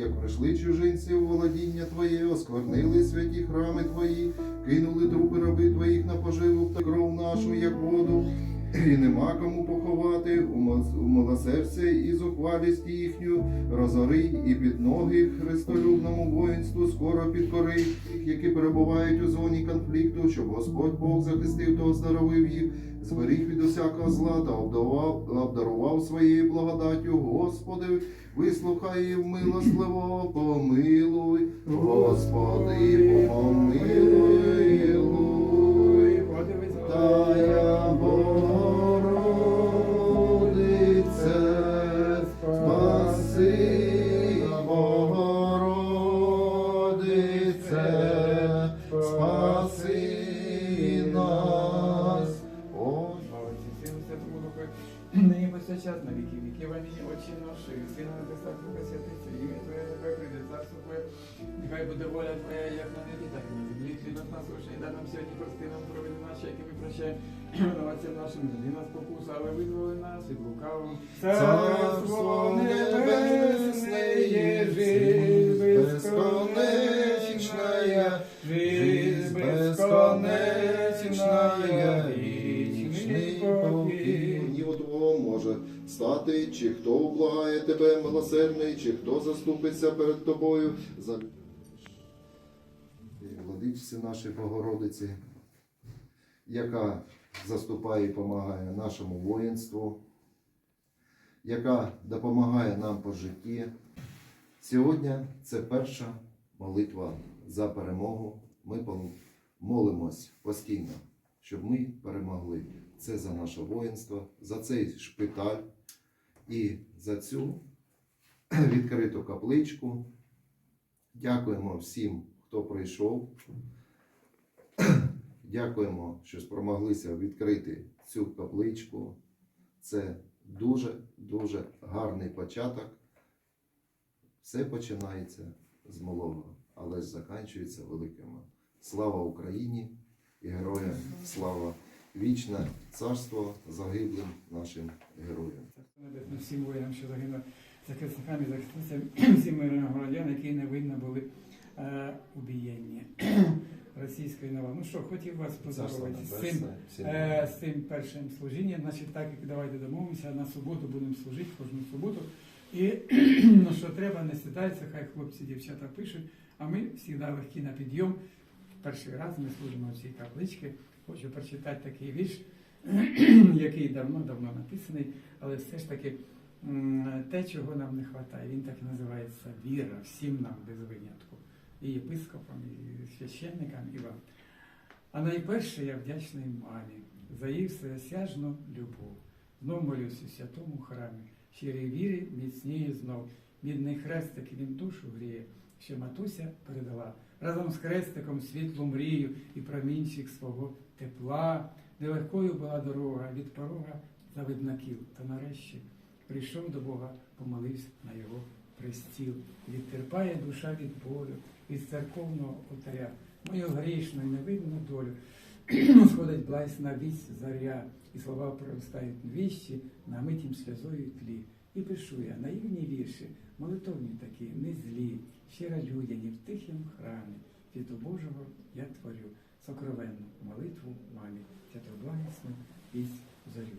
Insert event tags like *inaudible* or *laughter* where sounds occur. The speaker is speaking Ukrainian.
прийшли чужинці у володіння Твоє, осквернили святі храми Твої, кинули трупи раби Твоїх на поживу та кров нашу, як воду. І нема кому поховати у милосердя і зухвалість їхню, розори і під ноги христолюбному воїнству скоро підкори тих, які перебувають у зоні конфлікту, щоб Господь Бог захистив та оздоровив їх, зберіг від усякого зла та обдарував, обдарував своєю благодаттю. Господи, вислухай і милостливо, помилуй, Господи, помилуй. Духу, нині повсякчас на віки віків. Амінь. Очі наші, Сина Небеса, Духа Святиця, ім'я Твоє, нехай прийде царство Твоє, нехай буде воля Твоя, як на небі, так і на землі. Хліб наш насущний, дай нам сьогодні прости нам провини наші, які ми прощаємо винуватцям нашим, не нас покуса, але визволи нас від лукавого. Царство небесне стати, чи хто облагає тебе, милосердний, чи хто заступиться перед тобою. За... Владичці нашій Богородиці, яка заступає і допомагає нашому воїнству, яка допомагає нам по житті. Сьогодні це перша молитва за перемогу. Ми молимось постійно, щоб ми перемогли. Це за наше воїнство, за цей шпиталь і за цю *clears throat* відкриту капличку. Дякуємо всім, хто прийшов. *clears throat* Дякуємо, що спромоглися відкрити цю капличку. Це дуже-дуже гарний початок. Все починається з малого, але ж закінчується великими. Слава Україні і героям! Слава! Вічне царство загиблим нашим героям. Всім воїнам, що загинули захисниками, захисницям, *clears throat* всім мирним громадян, які невинно були е, убієнні *clears throat* російською новою. Ну що, хотів вас поздоровити з цим, е, з цим першим служінням. Значить, так як давайте домовимося, на суботу будемо служити кожну суботу. І *clears throat* ну, що треба, не сідайте, хай хлопці, дівчата пишуть, а ми завжди легкі на підйом. Перший раз ми служимо в цій капличці. Хочу прочитати такий вірш, *clears throat* який давно-давно написаний, але все ж таки те, чого нам не вистачає. Він так і називається віра всім нам без винятку. І єпископам, і священникам, і вам. А найперше я вдячний мамі за її всеосяжну любов. Знов молюся в святому храмі, щирій вірі міцніє знов. Мідний хрестик він душу гріє, що матуся передала. Разом з хрестиком світлу мрію і промінчик свого тепла. Нелегкою була дорога від порога за виднаків, та нарешті прийшов до Бога, помолився на його пристіл. Відтерпає душа від болю, від церковного алтаря. Мою грішну невинну долю *clears throat* сходить блайсна вісь заря, і слова проростають віщі, на митім сльозою тлі. І пишу я наївні вірші, молитовні такі, не злі, щиро людяні в тихім храмі світу Божого я творю сокровенну молитву мамі, святоблагісну пісь зорю.